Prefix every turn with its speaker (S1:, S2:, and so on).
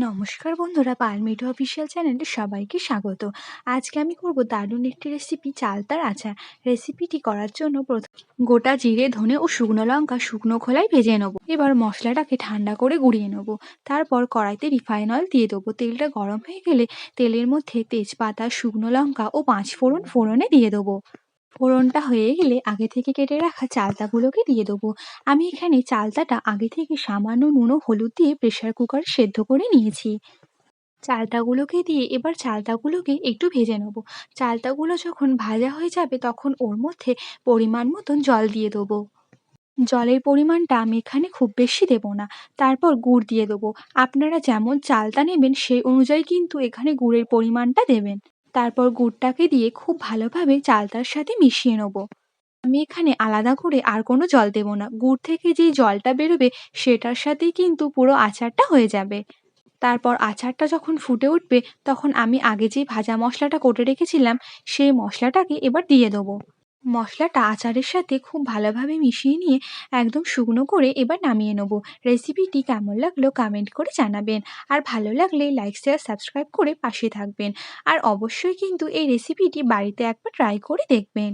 S1: নমস্কার বন্ধুরা পালমিটো অফিসিয়াল চ্যানেলে সবাইকে স্বাগত। আজকে আমি করব দারুণ একটি রেসিপি চালতার আচার। রেসিপিটি করার জন্য প্রথম গোটা জিরে, ধনে ও শুকনো লঙ্কা শুকনো খোলায় ভেজে নেব। এবার মশলাটাকে ঠান্ডা করে গুঁড়িয়ে নেব। তারপর কড়াইতে রিফাইন অয়েল দিয়ে দেবো। তেলটা গরম হয়ে গেলে তেলের মধ্যে তেজপাতা, শুকনো লঙ্কা ও পাঁচ ফোড়ন ফোড়নে দিয়ে দেবো। ফোড়নটা হয়ে গেলে আগে থেকে কেটে রাখা চালতাগুলোকে দিয়ে দেবো। আমি এখানে চালতাটা আগে থেকে সামান্য নুন হলুদ দিয়ে প্রেশার কুকার সেদ্ধ করে নিয়েছি। চালতাগুলোকে দিয়ে এবার চালতাগুলোকে একটু ভেজে নেব। চালতাগুলো যখন ভাজা হয়ে যাবে তখন ওর মধ্যে পরিমাণ মতন জল দিয়ে দেবো। জলের পরিমাণটা আমি এখানে খুব বেশি দেব না। তারপর গুড় দিয়ে দেবো। আপনারা যেমন চালতা নেবেন সেই অনুযায়ী কিন্তু এখানে গুড়ের পরিমাণটা দেবেন। তারপর গুড়টাকে দিয়ে খুব ভালোভাবে চালতার সাথে মিশিয়ে নেব। আমি এখানে আলাদা করে আর কোনো জল দেব না। গুড় থেকে যেই জলটা বেরোবে, সেটার সাথেই কিন্তু পুরো আচারটা হয়ে যাবে। তারপর আচারটা যখন ফুটে উঠবে, তখন আমি আগে যে ভাজা মশলাটা কোটে রেখেছিলাম, সেই মশলাটাকে এবার দিয়ে দেবো। মশলাটা আচারের সাথে খুব ভালোভাবে মিশিয়ে নিয়ে একদম শুকনো করে এবার নামিয়ে নেব। রেসিপিটি কেমন লাগল কমেন্ট করে জানাবেন। আর ভালো লাগলে লাইক শেয়ার সাবস্ক্রাইব করে পাশে থাকবেন। আর অবশ্যই কিন্তু এই রেসিপিটি বাড়িতে একবার ট্রাই করে দেখবেন।